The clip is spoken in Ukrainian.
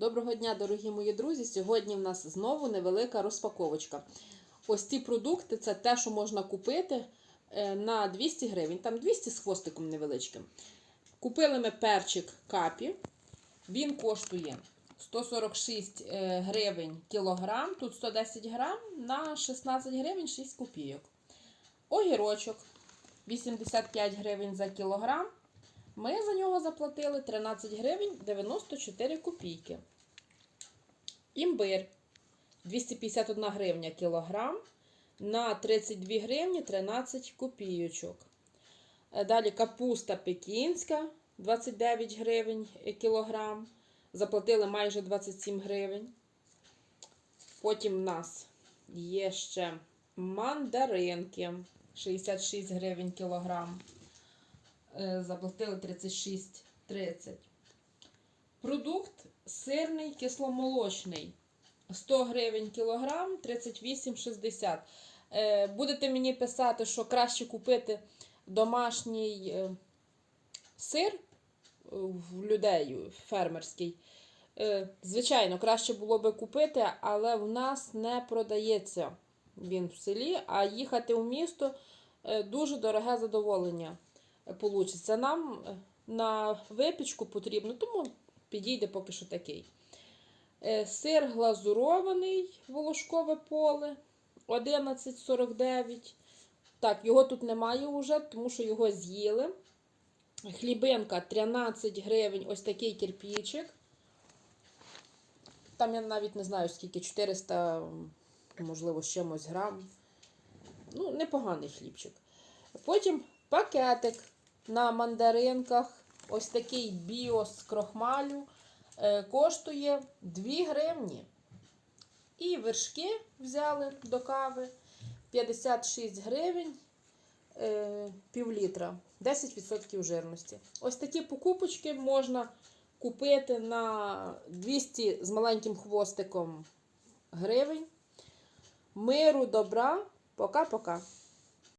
Доброго дня, дорогі мої друзі! Сьогодні в нас знову невелика розпаковочка. Ось ці продукти це те, що можна купити е, на 200 гривень, там 200 з хвостиком невеличким. Купили ми перчик капі. Він коштує 146 е, гривень кілограм, тут 110 грам на 16 гривень 6 копійок. Огірочок 85 гривень за кілограм. Ми за нього заплатили 13 гривень 94 копійки. Імбир 251 гривня кілограм на 32 гривні 13 копійочок. Далі капуста пекінська 29 гривень кілограм. Заплатили майже 27 гривень. Потім в нас є ще мандаринки 66 гривень кілограм. Е, Заплатили 36,30. Продукт сирний кисломолочний. 100 гривень кілограм, 38,60. Е, Будете мені писати, що краще купити домашній е, сир в людей фермерський. Звичайно, краще було би купити, але в нас не продається він в селі, а їхати в місто дуже дороге задоволення получиться. Нам е, на випічку потрібно, тому підійде поки що такий. Е, Сир глазурований волошкове поле 11,49. Так, його тут немає вже, тому що його з'їли. Хлібинка 13 гривень, ось такий кирпічик. Там я навіть не знаю, скільки 400, можливо, з чимось грам. Ну, непоганий хлібчик. Потім пакетик на мандаринках. Ось такий біо з крохмалю. е, Коштує 2 гривні. І вершки взяли до кави 56 гривень е, пів літра, 10% жирності. Ось такі покупочки можна купити на 200 з маленьким хвостиком гривень. Миру, добра. Пока-пока.